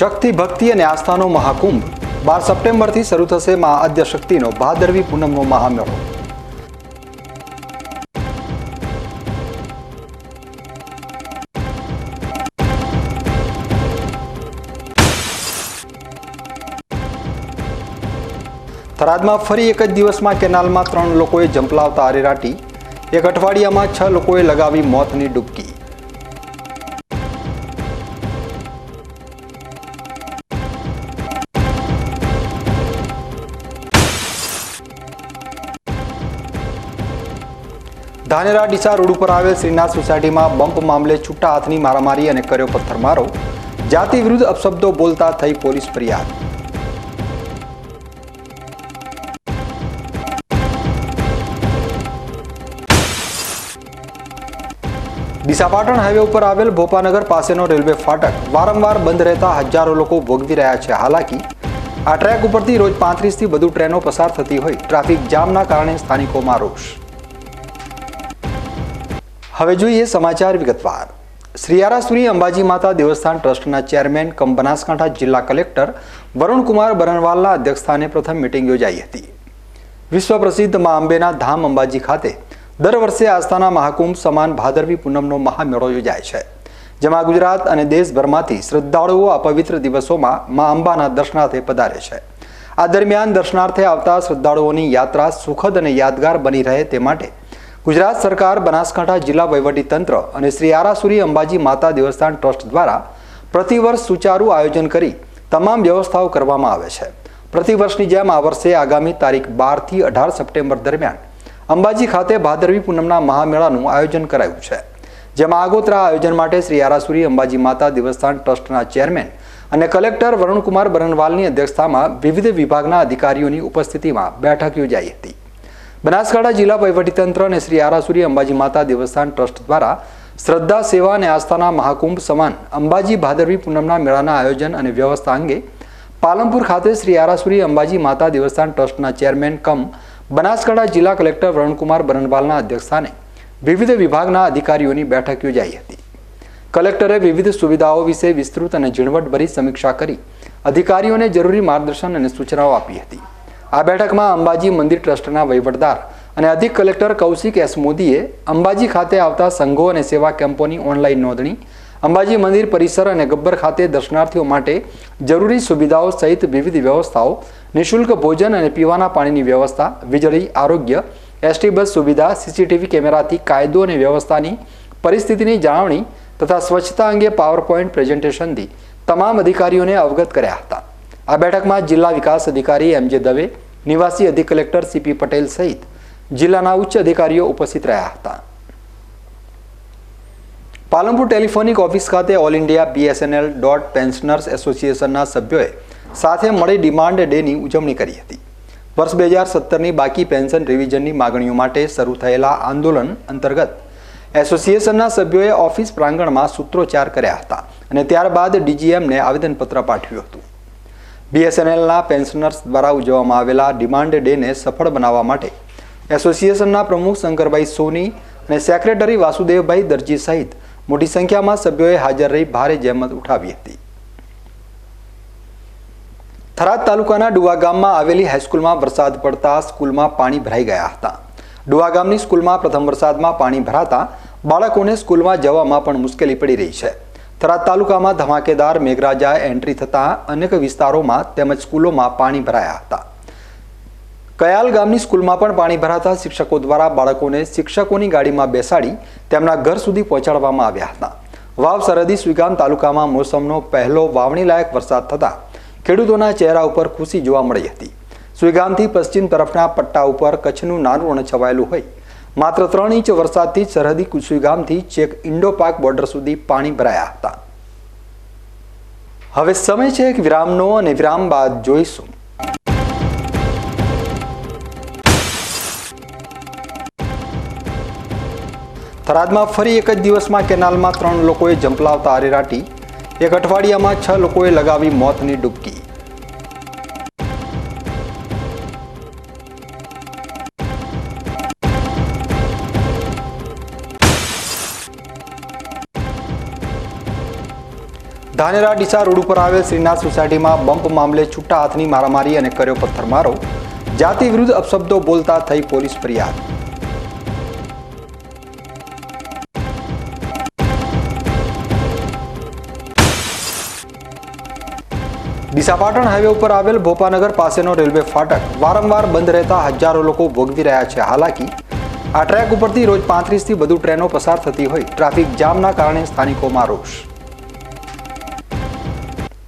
શક્તિ, ભક્તિ અને આસ્થાનો મહાકુંભ બાર સપ્ટેમ્બરથી શરૂ થશે મા આદ્ય શક્તિનો ભાદરવી પૂનમનો મહામેળો. થરાદમાં ફરી એક જ દિવસમાં કેનાલમાં ત્રણ લોકોએ જંપલાવતા આરેરાટી, એક અઠવાડિયામાં છ લોકોએ લગાવી મોતની ડૂબકી. ધાનેરા ડીસા રોડ ઉપર આવેલ શ્રીનાથ સોસાયટીમાં બમ્પ મામલે છૂટા હાથની મારામારી અને કર્યો પથ્થરમારો. જાતિ વિરુદ્ધ અપશબ્દો બોલતા થઈ પોલીસ ફરિયાદ. ડીસા પાટણ હાઈવે ઉપર આવેલ ભોપાનગર પાસેનો રેલવે ફાટક વારંવાર બંધ રહેતા હજારો લોકો ભોગવી રહ્યા છે. હાલાકી. આ ટ્રેક ઉપરથી રોજ પાંત્રીસથી વધુ ટ્રેનો પસાર થતી હોય. ટ્રાફિક જામના કારણે સ્થાનિકોમાં રોષ. હવે જોઈએ સમાચાર વિગતવાર. શ્રીયારાસુરી અંબાજી માતા દેવસ્થાન ટ્રસ્ટના ચેરમેન કમ બનાસકાંઠા જિલ્લા કલેક્ટર વરુણકુમાર બરનવાલના અધ્યક્ષસ્થાને પ્રથમ મિટિંગ યોજાઈ હતી. વિશ્વ પ્રસિદ્ધ મા અંબેના ધામ અંબાજી ખાતે દર વર્ષે આસ્થાના મહાકુંભ સમાન ભાદરવી પૂનમનો મહામેળો યોજાય છે, જેમાં ગુજરાત અને દેશભરમાંથી શ્રદ્ધાળુઓ આ પવિત્ર દિવસોમાં મા અંબાના દર્શનાર્થે પધારે છે. આ દરમિયાન દર્શનાર્થે આવતા શ્રદ્ધાળુઓની યાત્રા સુખદ અને યાદગાર બની રહે તે માટે ગુજરાત સરકાર બનાસકાંઠા જિલ્લા વહીવટીતંત્ર અને શ્રી આરાસુરી અંબાજી માતા દેવસ્થાન ટ્રસ્ટ દ્વારા પ્રતિવર્ષ સુચારું આયોજન કરી તમામ વ્યવસ્થાઓ કરવામાં આવે છે. પ્રતિવર્ષની જેમ આ વર્ષે આગામી તારીખ બારથી અઢાર સપ્ટેમ્બર દરમિયાન અંબાજી ખાતે ભાદરવી પૂનમના મહામેળાનું આયોજન કરાયું છે. જેમાં આગોતરા આયોજન માટે શ્રી આરાસુરી અંબાજી માતા દેવસ્થાન ટ્રસ્ટના ચેરમેન અને કલેક્ટર વરુણકુમાર બરનવાલની અધ્યક્ષતામાં વિવિધ વિભાગના અધિકારીઓની ઉપસ્થિતિમાં બેઠક યોજાઈ હતી. બનાસકાંઠા જિલ્લા વહીવટીતંત્ર અને શ્રી આરાસુરી અંબાજી માતા દેવસ્થાન ટ્રસ્ટ દ્વારા શ્રદ્ધા, સેવા અને આસ્થાના મહાકુંભ સમાન અંબાજી ભાદરવી પૂનમના મેળાના આયોજન અને વ્યવસ્થા અંગે પાલનપુર ખાતે શ્રી આરાસુરી અંબાજી માતા દેવસ્થાન ટ્રસ્ટના ચેરમેન કમ બનાસકાંઠા જિલ્લા કલેક્ટર વરુણકુમાર બરનવાલના અધ્યક્ષસ્થાને વિવિધ વિભાગના અધિકારીઓની બેઠક યોજાઈ હતી. કલેક્ટરે વિવિધ સુવિધાઓ વિશે વિસ્તૃત અને ઝીણવટભરી સમીક્ષા કરી અધિકારીઓને જરૂરી માર્ગદર્શન અને સૂચનાઓ આપી હતી. આ બેઠકમાં અંબાજી મંદિર ટ્રસ્ટના વહીવટદાર અને અધિક કલેક્ટર કૌશિક એસ મોદીએ અંબાજી ખાતે આવતા સંઘો અને સેવા કેમ્પોની ઓનલાઈન નોંધણી, અંબાજી મંદિર પરિસર અને ગબ્બર ખાતે દર્શનાર્થીઓ માટે જરૂરી સુવિધાઓ સહિત વિવિધ વ્યવસ્થાઓ, નિઃશુલ્ક ભોજન અને પીવાના પાણીની વ્યવસ્થા, વીજળી, આરોગ્ય, એસટી બસ સુવિધા, સીસીટીવી કેમેરાથી કાયદો અને વ્યવસ્થાની પરિસ્થિતિની જાળવણી તથા સ્વચ્છતા અંગે પાવર પોઈન્ટ પ્રેઝન્ટેશનથી તમામ અધિકારીઓને અવગત કર્યા હતા. આ બેઠકમાં જિલ્લા વિકાસ અધિકારી એમ દવે નિવાસી અધિક કલેક્ટર સીપી પટેલ સહિત જિલ્લાના ઉચ્ચ અધિકારીઓ ઉપસ્થિત રહ્યા હતા. પાલનપુર ટેલિફોનિક ઓફિસ ખાતે all India BSNL dot pensioners એસોસિએશનના સભ્યોએ સાથે મળી ડિમાન્ડ ડેની ઉજવણી કરી હતી. વર્ષ બે હજાર સત્તરની બાકી પેન્શન રિવિઝનની માગણીઓ માટે શરૂ થયેલા આંદોલન અંતર્ગત એસોસિએશનના સભ્યોએ ઓફિસ પ્રાંગણમાં સૂત્રોચ્ચાર કર્યા હતા અને ત્યારબાદ ડીજીએમને આવેદનપત્ર પાઠવ્યું હતું. બીએસએનએલના પેન્શનર્સ દ્વારા ઉજવવામાં આવેલા ડિમાન્ડ ડેને સફળ બનાવવા માટે એસોસિએશનના પ્રમુખ શંકરભાઈ સોની અને સેક્રેટરી વાસુદેવભાઈ દરજી સહિત મોટી સંખ્યામાં સભ્યોએ હાજર રહી ભારે જહેમત ઉઠાવી હતી. થરાદ તાલુકાના ડુવા ગામમાં આવેલી હાઈસ્કૂલમાં વરસાદ પડતા સ્કૂલમાં પાણી ભરાઈ ગયા હતા. ડુવા ગામની સ્કૂલમાં પ્રથમ વરસાદમાં પાણી ભરાતા બાળકોને સ્કૂલમાં જવામાં પણ મુશ્કેલી પડી રહી છે. થરાદ તાલુકામાં ધમાકેદાર મેઘરાજાએ એન્ટ્રી થતાં અનેક વિસ્તારોમાં તેમજ સ્કૂલોમાં પાણી ભરાયા હતા. કયાલ ગામની સ્કૂલમાં પણ પાણી ભરાતા શિક્ષકો દ્વારા બાળકોને શિક્ષકોની ગાડીમાં બેસાડી તેમના ઘર સુધી પહોંચાડવામાં આવ્યા હતા. વાવ સરહદી સુઈગામ તાલુકામાં મોસમનો પહેલો વાવણી લાયક વરસાદ થતાં ખેડૂતોના ચહેરા ઉપર ખુશી જોવા મળી હતી. સુઈગામથી પશ્ચિમ તરફના પટ્ટા ઉપર કચ્છનું નાનું રણ છવાયેલું હોય માત્ર ત્રણ ઇંચ વરસાદથી સરહદી કુસુગામથી ચેક ઇન્ડો પાક બોર્ડર સુધી પાણી ભરાયા હતા. હવે સમય છે એક વિરામનો અને વિરામ બાદ જોઈશું. થરાદમાં ફરી એક જ દિવસમાં કેનાલમાં ત્રણ લોકોએ જંપલાવતા આરેરાટી, એક અઠવાડિયામાં છ લોકોએ લગાવી મોતની ડૂબકી. ધાનેરા ડીસા રોડ ઉપર આવેલ શ્રીનાથ સોસાયટીમાં બમ્પ મામલે છૂટા હાથની મારામારી અને કર્યો પથ્થરમારો. જાતિ વિરુદ્ધ અપશબ્દો બોલતા થઈ પોલીસ ફરિયાદ. ડીસાપાટણ હાઈવે ઉપર આવેલ ભોપાનગર પાસેનો રેલવે ફાટક વારંવાર બંધ રહેતા હજારો લોકો ભોગવી રહ્યા છે. હાલાકી. આ ટ્રેક ઉપરથી રોજ પાંત્રીસથી વધુ ટ્રેનો પસાર થતી હોય. ટ્રાફિક જામના કારણે સ્થાનિકોમાં રોષ.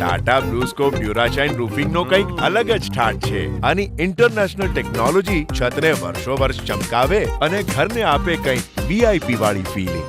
ટાટા બ્લુસ્કોપ ડ્યુરાશાઇન રૂફિંગ નો કંઈક અલગ જ ઠાટ છે. આની ઇન્ટરનેશનલ ટેકનોલોજી છતને વર્ષો વર્ષ ચમકાવે અને ઘરને આપે કંઈક વીઆઈપી વાળી ફીલિંગ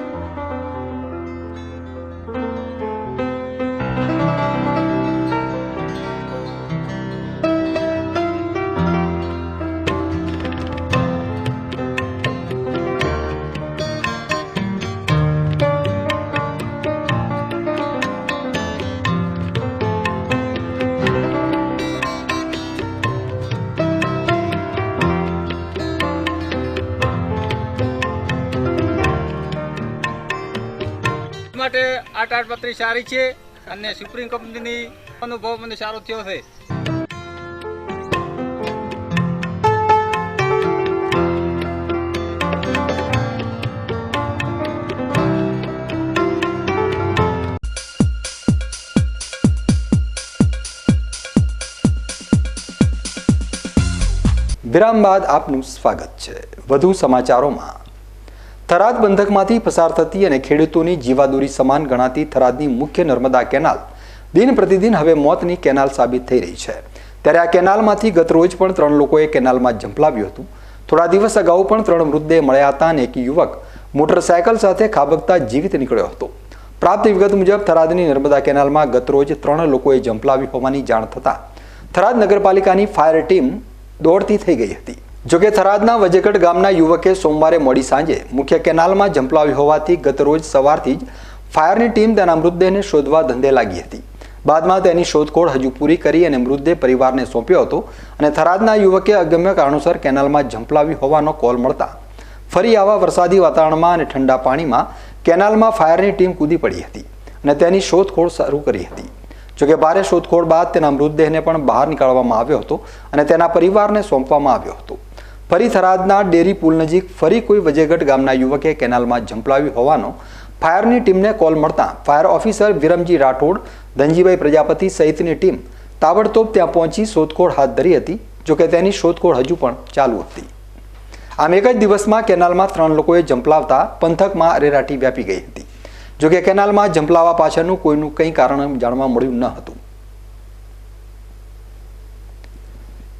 માટે આ તાડપત્રી સારી છે અને સુપ્રીમ કંપનીની અનુભવ મને સારો થયો છે. વિરામ બાદ આપનું સ્વાગત છે. વધુ સમાચારોમાં થરાદ બંધકમાંથી પસાર થતી અને ખેડૂતોની જીવાદોરી સમાન ગણાતી થરાદની મુખ્ય નર્મદા કેનાલ દિન પ્રતિદિન હવે મોતની કેનાલ સાબિત થઈ રહી છે. ત્યારે આ કેનાલમાંથી ગત રોજ પણ ત્રણ લોકોએ કેનાલમાં ઝંપલાવ્યું હતું. થોડા દિવસ અગાઉ પણ ત્રણ મૃતદેહ મળ્યા હતા અને એક યુવક મોટરસાયકલ સાથે ખાબકતા જીવિત નીકળ્યો હતો. પ્રાપ્ત વિગત મુજબ થરાદની નર્મદા કેનાલમાં ગત રોજ ત્રણ લોકોએ ઝંપલાવી હોવાની જાણ થતાં થરાદ નગરપાલિકાની ફાયર ટીમ દોડતી થઈ ગઈ હતી. જોકે થરાદના વજેકટ ગામના યુવકે સોમવારે મોડી સાંજે મુખ્ય કેનાલમાં ઝંપલાવી હોવાથી ગત રોજ સવારથી જ ફાયરની ટીમ તેના મૃતદેહને શોધવા ધંધે લાગી હતી. બાદમાં તેની શોધખોળ હજુ પૂરી કરી અને મૃતદેહ પરિવારને સોંપ્યો હતો અને થરાદના યુવકે અગમ્ય કારણોસર કેનાલમાં ઝંપલાવી હોવાનો કોલ મળતા ફરી આવા વરસાદી વાતાવરણમાં અને ઠંડા પાણીમાં કેનાલમાં ફાયરની ટીમ કૂદી પડી હતી અને તેની શોધખોળ શરૂ કરી હતી. જોકે ભારે શોધખોળ બાદ તેના મૃતદેહને પણ બહાર નીકાળવામાં આવ્યો હતો અને તેના પરિવારને સોંપવામાં આવ્યો હતો. ફરી થરાદના ડેરી પુલ નજીક ફરી કોઈ વજેગઢ ગામના યુવકે કેનાલમાં ઝંપલાવી હોવાનો ફાયરની ટીમને કોલ મળતા ફાયર ઓફિસર વિરમજી રાઠોડ, ધનજીભાઈ પ્રજાપતિ સહિતની ટીમ તાબડતોબ ત્યાં પહોંચી શોધખોળ હાથ ધરી હતી જોકે તેની શોધખોળ હજુ પણ ચાલુ હતી. આમ એક જ દિવસમાં કેનાલમાં ત્રણ લોકોએ ઝંપલાવતા પંથકમાં અરેરાટી વ્યાપી ગઈ હતી. જોકે કેનાલમાં ઝંપલાવા પાછળનું કોઈનું કંઈ કારણ જાણવા મળ્યું ન હતું.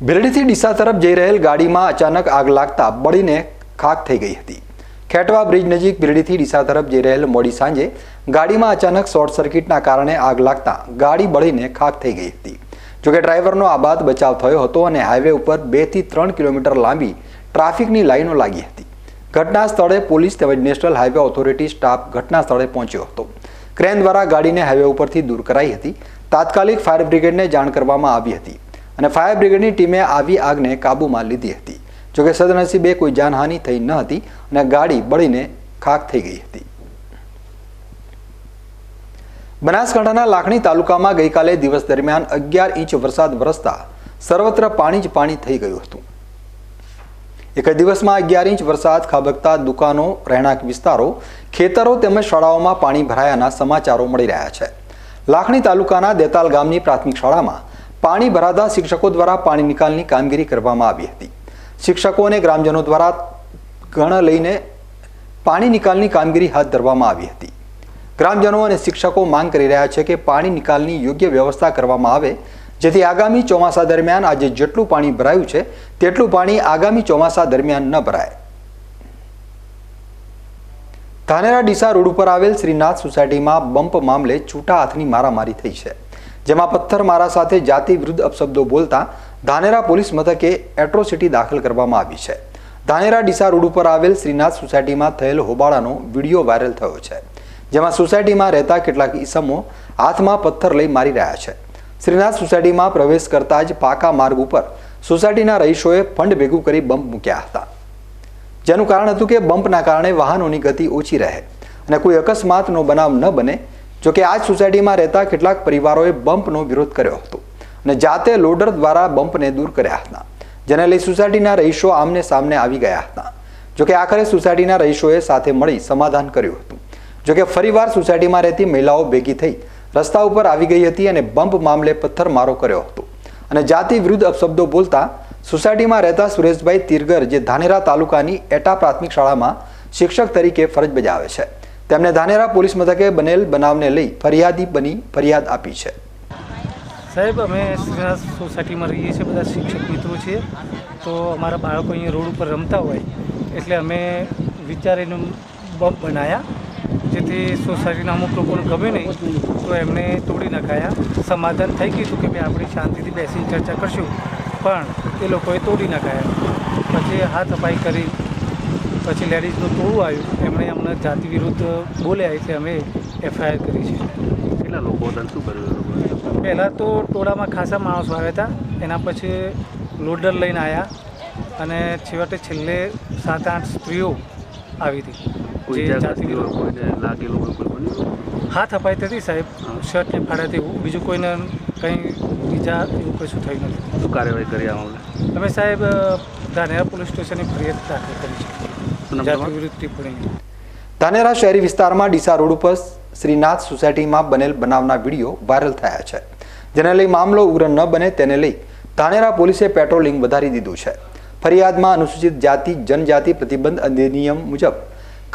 બિરડીથી ડીસા તરફ જઈ રહેલ ગાડીમાં અચાનક આગ લાગતા બળીને ખાક થઈ ગઈ હતી. ખેટવા બ્રિજ નજીક બિરડીથી ડીસા તરફ જઈ રહેલ મોડી સાંજે ગાડીમાં અચાનક શોર્ટ સર્કિટના કારણે આગ લાગતા ગાડી બળીને ખાક થઈ ગઈ હતી. જોકે ડ્રાઈવરનો આબાદ બચાવ થયો હતો અને હાઈવે ઉપર બેથી ત્રણ કિલોમીટર લાંબી ટ્રાફિકની લાઈનો લાગી હતી. ઘટના સ્થળે પોલીસ તેમજ નેશનલ હાઈવે ઓથોરિટી સ્ટાફ ઘટના સ્થળે પહોંચ્યો હતો. ક્રેન દ્વારા ગાડીને હાઈવે ઉપરથી દૂર કરાઈ હતી. તાત્કાલિક ફાયર બ્રિગેડને જાણ કરવામાં આવી હતી. અને ફાયર બ્રિગેડની ટીમે આવી આગને કાબૂમાં લીધી હતી. જોકે સદનસીબે કોઈ જાનહાનિ થઈ ન હતી અને ગાડી બળીને ખાક થઈ ગઈ હતી. બનાસકાંઠાના લાખણી તાલુકામાં ગઈકાલે દિવસ દરમિયાન અગિયાર ઇંચ વરસાદ વરસતા સર્વત્ર પાણી જ પાણી થઈ ગયું હતું. એક દિવસમાં અગિયાર ઇંચ વરસાદ ખાબકતા દુકાનો, રહેણાંક વિસ્તારો, ખેતરો તેમજ શાળાઓમાં પાણી ભરાયાના સમાચારો મળી રહ્યા છે. લાખણી તાલુકાના દેતાલ ગામની પ્રાથમિક શાળામાં પાણી ભરાતા શિક્ષકો દ્વારા પાણી નિકાલની કામગીરી કરવામાં આવી હતી. શિક્ષકો અને ગ્રામજનો દ્વારા ગણ લઈને પાણી નિકાલની કામગીરી હાથ ધરવામાં આવી હતી. ગ્રામજનો અને શિક્ષકો માંગ કરી રહ્યા છે કે પાણી નિકાલની યોગ્ય વ્યવસ્થા કરવામાં આવે, જેથી આગામી ચોમાસા દરમિયાન આજે જેટલું પાણી ભરાયું છે, તેટલું પાણી આગામી ચોમાસા દરમિયાન ન ભરાય. ધાનેરા ડીસા રોડ ઉપર આવેલ શ્રીનાથ સોસાયટીમાં બમ્પ મામલે છૂટા હાથની મારામારી થઈ છે. જેમાં પથ્થરમારા સાથે જાતિ વિરુદ્ધ અપશબ્દો બોલતા ધાનેરા પોલીસ મથકે એટ્રોસિટી દાખલ કરવામાં આવી છે. ધાનેરા ડીસા રોડ ઉપર આવેલ શ્રીનાથ સોસાયટીમાં થયેલ હોબાળાનો વીડિયો વાયરલ થયો છે. જેમાં સોસાયટીમાં રહેતા કેટલાક ઈસમો હાથમાં પથ્થર લઈ મારી રહ્યા છે. શ્રીનાથ સોસાયટીમાં પ્રવેશ કરતા જ પાકા માર્ગ ઉપર સોસાયટીના રહીશોએ ફંડ ભેગું કરી બમ્પ મૂક્યા હતા. જેનું કારણ હતું કે બમ્પના કારણે વાહનોની ગતિ ઓછી રહે અને કોઈ અકસ્માતનો બનાવ ન બને જોકે આ સોસાયટીમાં રહેતા કેટલાક પરિવારોએ બમ્પનો વિરોધ કર્યો હતો અને જાતે લોડર દ્વારા બમ્પને દૂર કર્યા હતા, જેને લઈ સોસાયટીના રહીશો આમને સામને આવી ગયા હતા. જોકે આખરે સોસાયટીના રહીશોએ સાથે મળી સમાધાન કર્યું હતું. જોકે ફરીવાર સોસાયટીમાં રહેતી મહિલાઓ ભેગી થઈ રસ્તા ઉપર આવી ગઈ હતી અને બમ્પ મામલે પથ્થરમારો કર્યો હતો. અને જાતિ વિરુદ્ધ અપશબ્દો બોલતા સોસાયટીમાં રહેતા સુરેશભાઈ તિરગર, જે ધાનેરા તાલુકાની એટા પ્રાથમિક શાળામાં શિક્ષક તરીકે ફરજ બજાવે છે. તેમણે ધાનેરા પોલીસ મથકે બનેલ બનાવને લઈ ફરિયાદી બની ફરિયાદ આપી છે. સાહેબ, અમે સોસાયટીમાં રહીએ છીએ, બધા શિક્ષક મિત્રો છીએ. તો અમારા બાળકો અહીંયા રોડ ઉપર રમતા હોય એટલે અમે વિચારીને બમ્પ બનાવ્યા જેથી સોસાયટીના અમુક લોકોને ગમે નહીં, તો એમને તોડી નાખાયા. સમાધાન થઈ ગયું હતું કે ભાઈ આપણે શાંતિથી બેસીને ચર્ચા કરશું, પણ એ લોકોએ તોડી નાખાયા. પછી હાથ અપાઈ કરી પછી લેડીઝનું ટોળું આવ્યું. એમણે અમને જાતિ વિરુદ્ધ બોલ્યા એટલે અમે એફઆઈઆર કરી છે. કેટલા લોકો શું કર્યું પહેલાં તો ટોળામાં ખાસા માણસો આવ્યા હતા. એના પછી લોડર લઈને આવ્યા અને છેવટે છેલ્લે સાત આઠ સ્ત્રીઓ આવી હતી. જે જાતિ બન્યું હાથ અપાઈ હતી સાહેબ. શર્ટને ફાડ્યા બીજું કોઈને કંઈ બીજા એવું કશું થયું નથી. શું કાર્યવાહી કરી આ મામલે અમે સાહેબ ધાનેરા પોલીસ સ્ટેશને ફરિયાદ દાખલ કરી છે. ધાનેરા શહેરી વિસ્તારમાં ડીસા રોડ ઉપર શ્રીનાથ સોસાયટીમાં બનેલ બનાવના વીડિયો વાયરલ થયા છે. જેને લઈ મામલો ઉગ્ર ન બને તેને લઈ ધાનેરા પોલીસે પેટ્રોલિંગ વધારી દીધું છે. ફરિયાદમાં અનુસૂચિત જાતિ જનજાતિ પ્રતિબંધ અધિનિયમ મુજબ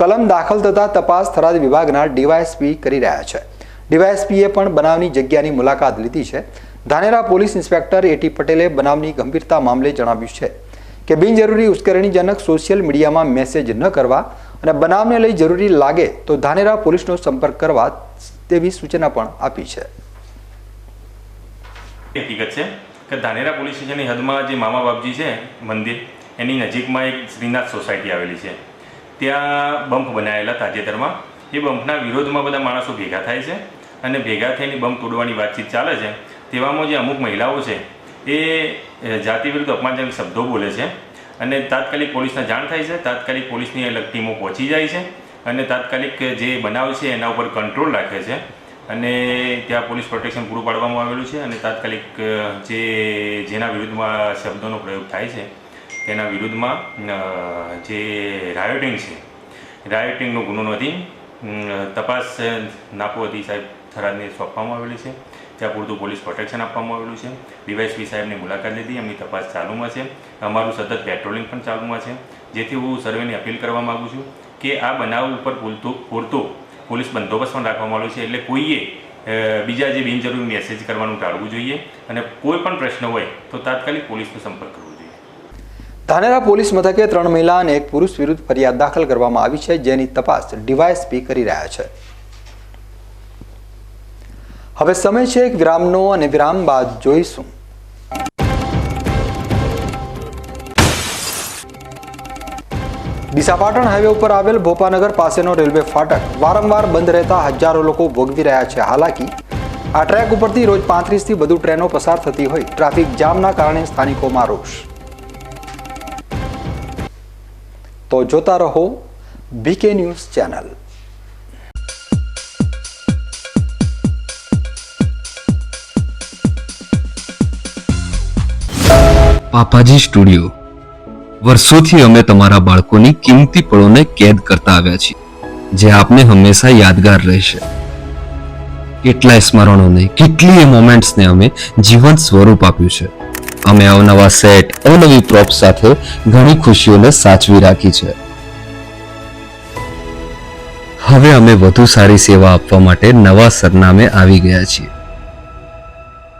કલમ દાખલ થતા તપાસ થરાદ વિભાગના ડીવાયએસપી કરી રહ્યા છે. ડીવાયએસપીએ પણ બનાવની જગ્યાની મુલાકાત લીધી છે. ધાનેરા પોલીસ ઇન્સ્પેક્ટર એટી પટેલે બનાવની ગંભીરતા મામલે જણાવ્યું છે. કે બિનજરૂરી ઉશ્કેરણીજનક સોશિયલ મીડિયામાં મેસેજ ન કરવા અને બનાવને લઈ જરૂરી લાગે તો ધાનેરા પોલીસનો સંપર્ક કરવા તેવી સૂચના પણ આપી છે. હકીકત છે કે ધાનેરા પોલીસ સ્ટેશનની હદમાં જે મામા બાપજી છે, મંદિર, એની નજીકમાં એક શ્રીનાથ સોસાયટી આવેલી છે. ત્યાં બમ્પ બનાવેલા તાજેતરમાં. એ બમ્પના વિરોધમાં બધા માણસો ભેગા થાય છે અને ભેગા થઈને બમ્પ તોડવાની વાતચીત ચાલે છે. તેવામાં જે અમુક મહિલાઓ છે, એ જાતિ વિરુદ્ધ અપમાનજનક શબ્દો બોલે છે અને તાત્કાલિક પોલીસને જાણ થાય છે. તાત્કાલિક પોલીસની અલગ ટીમો પહોંચી જાય છે અને તાત્કાલિક જે બનાવ છે એના ઉપર કંટ્રોલ રાખે છે અને ત્યાં પોલીસ પ્રોટેક્શન પૂરું પાડવામાં આવેલું છે અને તાત્કાલિક જે જેના વિરુદ્ધમાં શબ્દોનો પ્રયોગ થાય છે તેના વિરુદ્ધમાં જે રાયોટિંગ છે રાયોટિંગનો ગુનો નથી તપાસ નાપો હતી સાહેબ થરાદને સોંપવામાં આવેલી છે. ત્યાં પૂરતું પોલીસ પ્રોટેક્શન આપવામાં આવેલું છે. ડીવાયસપી સાહેબની મુલાકાત લીધી, એમની તપાસ ચાલુમાં છે. અમારું સતત પેટ્રોલિંગ પણ ચાલુમાં છે. જેથી હું સર્વેની અપીલ કરવા માગું છું કે આ બનાવ ઉપર પૂરતો પૂરતો પોલીસ બંદોબસ્ત પણ રાખવામાં આવ્યો છે. એટલે કોઈએ બીજા જે બિનજરૂરી મેસેજ કરવાનું ટાળવું જોઈએ અને કોઈ પણ પ્રશ્ન હોય તો તાત્કાલિક પોલીસનો સંપર્ક કરવો જોઈએ. ધાનેરા પોલીસ મથકે ત્રણ મહિલા અને એક પુરુષ વિરુદ્ધ ફરિયાદ દાખલ કરવામાં આવી છે, જેની તપાસ ડીવાયએસપી કરી રહ્યા છે. હવે સમય છે એક વિરામનો અને વિરામ બાદ જોઈશું. દિશાપાટણ પાટણ હાઈવે ઉપર આવેલ ભોપાનગર પાસેનો રેલવે ફાટક વારંવાર બંધ રહેતા હજારો લોકો ભોગવી રહ્યા છે. હાલાકી. આ ટ્રેક ઉપરથી રોજ પાંત્રીસથી વધુ ટ્રેનો પસાર થતી હોય. ટ્રાફિક જામના કારણે સ્થાનિકોમાં રોષ. તો જોતા રહો BK news channel Papaji studio. વર્ષોથી અમે તમારા બાળકોની કિંમતી પળોને કેદ કરતા આવ્યા છીએ, જે આપને હંમેશા યાદગાર રહેશે. કેટલાય સ્મરણોને, કેટલીય મોમેન્ટ્સને અમે જીવંત સ્વરૂપ આપ્યું છે. અમે અવનવા સેટ, અવનવી પ્રોપ સાથે ઘણી ખુશીઓને સાચવી રાખી છે. હવે અમે વધુ સારી સેવા આપવા માટે નવા સરનામે આવી ગયા છીએ.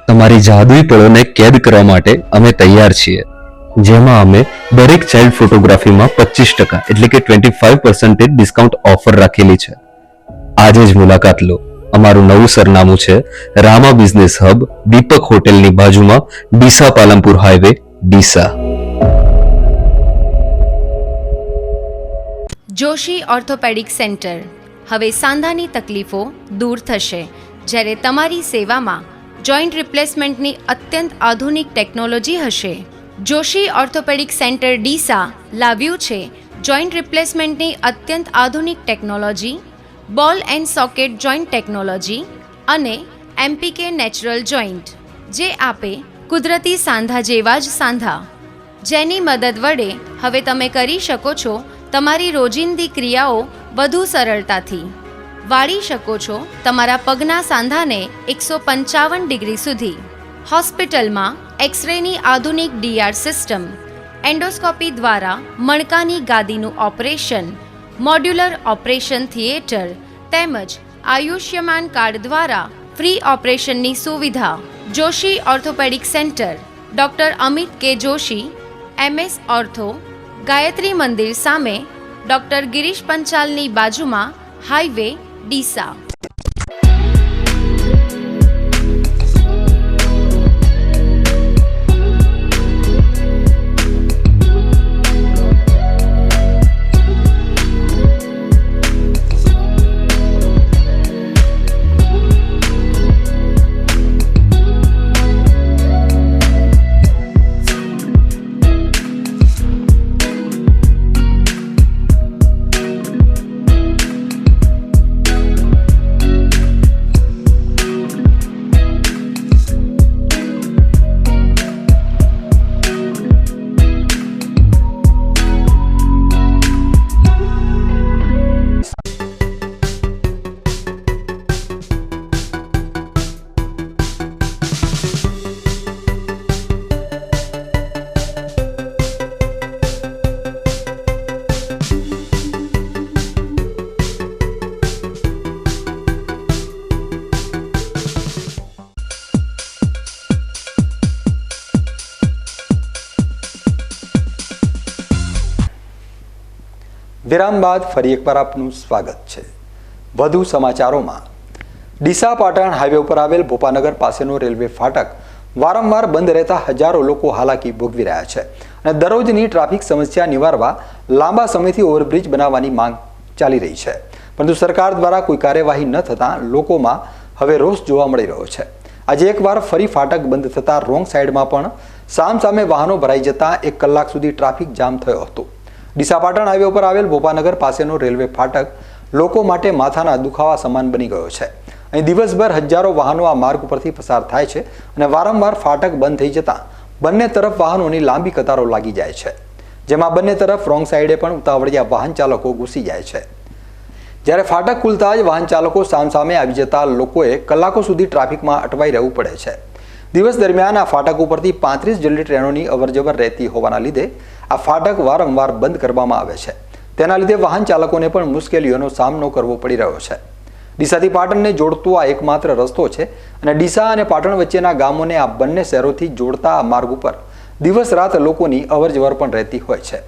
તમારી જાદુઈ પળોને કેદ કરવા માટે અમે તૈયાર છીએ, જેમાં અમે દરેક ચાઇલ્ડ ફોટોગ્રાફીમાં પચીસ ટકા એટલે કે twenty five percentage discount offer રાખેલી છે. આજે જ મુલાકાત લો. અમારું નવું સરનામું છે રામા બિઝનેસ હબ દીપક હોટેલની બાજુમાં, Deesa Palanpur highway Deesa. Joshi orthopedic centre હવે સાંધાની તકલીફો દૂર થશે. જ્યારે તમારી સેવામાં જોઈન્ટ રિપ્લેસમેન્ટની અત્યંત આધુનિક ટેકનોલોજી હશે. જોશી ઓર્થોપેડિક સેન્ટર ડીસા લાવ્યું છે, જોઈન્ટ રિપ્લેસમેન્ટની અત્યંત આધુનિક technology, ball and socket joint technology અને એમપીકે નેચરલ જોઈન્ટ, જે આપે કુદરતી સાંધા જેવા જ સાંધા. જેની મદદ વડે હવે તમે કરી શકો છો તમારી રોજિંદી ક્રિયાઓ વધુ સરળતાથી. વાળી શકો છો તમારા પગના સાંધાને એકસો પંચાવન ડિગ્રી સુધી. હોસ્પિટલમાં એક્સરેની આધુનિક ડીઆર સિસ્ટમ, એન્ડોસ્કોપી દ્વારા મણકાની ગાદીનું ઓપરેશન, મોડ્યુલર ઓપરેશન થિયેટર તેમજ આયુષ્યમાન કાર્ડ દ્વારા ફ્રી ઓપરેશનની સુવિધા. Joshi orthopedic centre, doctor Amit K Joshi MS ortho, Gayatri મંદિર સામે ડૉક્ટર ગિરીશ પંચાલની બાજુમાં હાઈવે ડીસા વિરામ બાદ ફરી એકવાર આપનું સ્વાગત છે. વધુ સમાચારોમાં, ડીસા પાટણ હાઈવે ઉપર આવેલ ભોપાનગર પાસેનો રેલવે ફાટક વારંવાર બંધ રહેતા હજારો લોકો હાલાકી ભોગવી રહ્યા છે અને દરરોજની ટ્રાફિક સમસ્યા નિવારવા લાંબા સમયથી ઓવરબ્રિજ બનાવવાની માંગ ચાલી રહી છે. પરંતુ સરકાર દ્વારા કોઈ કાર્યવાહી ન થતાં લોકોમાં હવે રોષ જોવા મળી રહ્યો છે. આજે એકવાર ફરી ફાટક બંધ થતાં રોંગ સાઈડમાં પણ સામસામે વાહનો ભરાઈ જતાં એક કલાક સુધી ટ્રાફિક જામ થયો હતો. ડીસા પાટણ હાઈવે ઉપર આવેલ ભોપાનગર પાસેનો રેલવે ફાટક લોકો માટે માથાના દુખાવા સમાન બની ગયો છે. અહીં દિવસભર હજારો વાહનો આ માર્ગ ઉપરથી પસાર થાય છે અને વારંવાર ફાટક બંધ થઈ જતાં બંને તરફ વાહનોની લાંબી કતારો લાગી જાય છે. જેમાં બંને તરફ રોંગ સાઈડે પણ ઉતાવળિયા વાહન ચાલકો ઘૂસી જાય છે. જ્યારે ફાટક ખુલતા જ વાહન ચાલકો સામસામે આવી જતા લોકોએ કલાકો સુધી ટ્રાફિકમાં અટવાઈ રહેવું પડે છે. દિવસ દરમિયાન આ ફાટક ઉપરથી પાંત્રીસ જેટલી ટ્રેનોની અવરજવર રહેતી હોવાના લીધે આ ફાટક વારંવાર બંધ કરવામાં આવે છે. તેના લીધે વાહન ચાલકોને પણ મુશ્કેલીઓનો સામનો કરવો પડી રહ્યો છે. ડીસાથી પાટણને જોડતો આ એકમાત્ર રસ્તો છે અને ડીસા અને પાટણ વચ્ચેના ગામોને આ બંને શહેરોથી જોડતા આ માર્ગ ઉપર દિવસ રાત લોકોની અવરજવર પણ રહેતી હોય છે.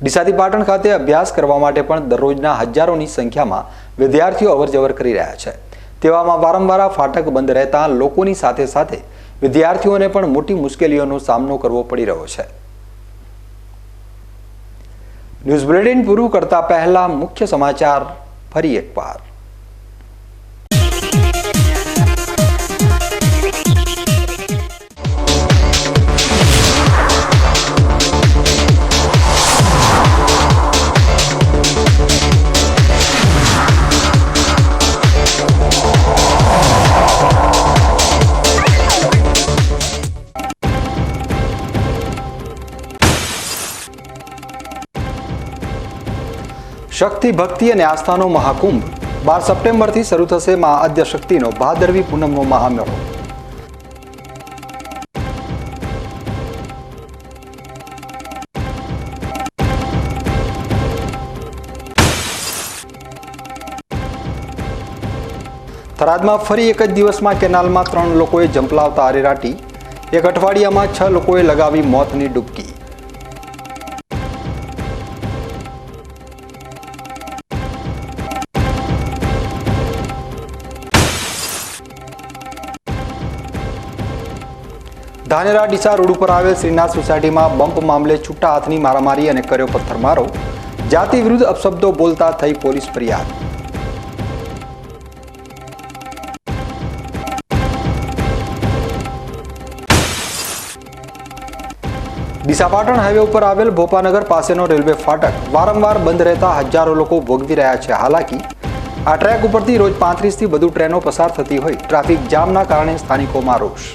ડીસાથી પાટણ ખાતે અભ્યાસ કરવા માટે પણ દરરોજના હજારોની સંખ્યામાં વિદ્યાર્થીઓ અવરજવર કરી રહ્યા છે. તેવામાં વારંવાર ફાટક બંધ રહેતા લોકોની સાથે સાથે વિદ્યાર્થીઓને પણ મોટી મુશ્કેલીઓનો સામનો કરવો પડી રહ્યો છે. ન્યૂઝ બુલેટિન પૂરું કરતા પહેલા મુખ્ય સમાચાર ફરી એકવાર. શક્તિ, ભક્તિ અને આસ્થાનો મહાકુંભ બાર સપ્ટેમ્બરથી શરૂ થશે મા આદ્ય શક્તિનો ભાદરવી પૂનમનો મહામેળો. થરાદમાં ફરી એક જ દિવસમાં કેનાલમાં ત્રણ લોકોએ જંપલાવતા અરેરાટી એક અઠવાડિયામાં છ લોકોએ લગાવી મોતની ડૂબકી. ધાનેરા ડીસા રોડ ઉપર આવેલ શ્રીનાથ સોસાયટીમાં બમ્પ મામલે છૂટા હાથની મારામારી અને કર્યો પથ્થરમારો. જાતિ વિરુદ્ધ અપશબ્દો બોલતા થઈ પોલીસ ફરિયાદ. ડીસાપાટણ હાઈવે ઉપર આવેલ ભોપાનગર પાસેનો રેલવે ફાટક વારંવાર બંધ રહેતા હજારો લોકો ભોગવી રહ્યા છે. હાલાકી. આ ટ્રેક ઉપરથી રોજ પાંત્રીસથી વધુ ટ્રેનો પસાર થતી હોય. ટ્રાફિક જામના કારણે સ્થાનિકોમાં રોષ.